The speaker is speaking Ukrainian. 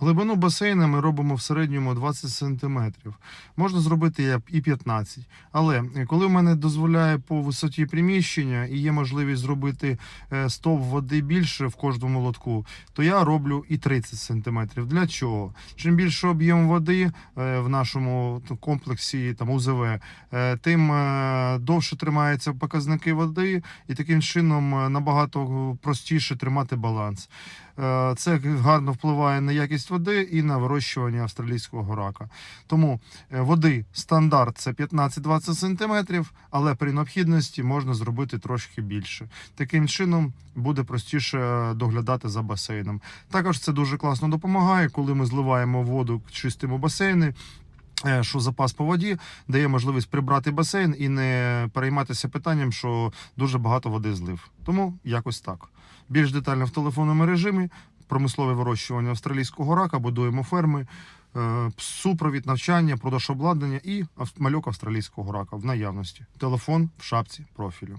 Глибину басейна ми робимо в середньому 20 см. Можна зробити і 15. Але е, коли в мене дозволяє по висоті приміщення і є можливість зробити е, стовп води більше в кожному лотку, то я роблю і 30 см. Для чого? Чим більше об'єм води е, в нашому комплексі там УЗВ, тим довше тримаються показники води, і таким чином набагато простіше тримати баланс. Це гарно впливає на якість води і на вирощування австралійського рака. Тому е, води стандарт це 15-20 см, але при необхідності можна зробити трошки більше. Таким чином буде простіше доглядати за басейном. Також це дуже класно допомагає, коли ми зливаємо воду, чистимо басейни. е, Що запас по воді дає можливість прибрати басейн і не перейматися питанням, що дуже багато води злив. Тому якось так. Більш детально в телефонному режимі. Промислове вирощування австралійського рака, будуємо ферми, е, супровід, навчання, продаж обладнання і мальок австралійського рака в наявності. Телефон в шапці профілю.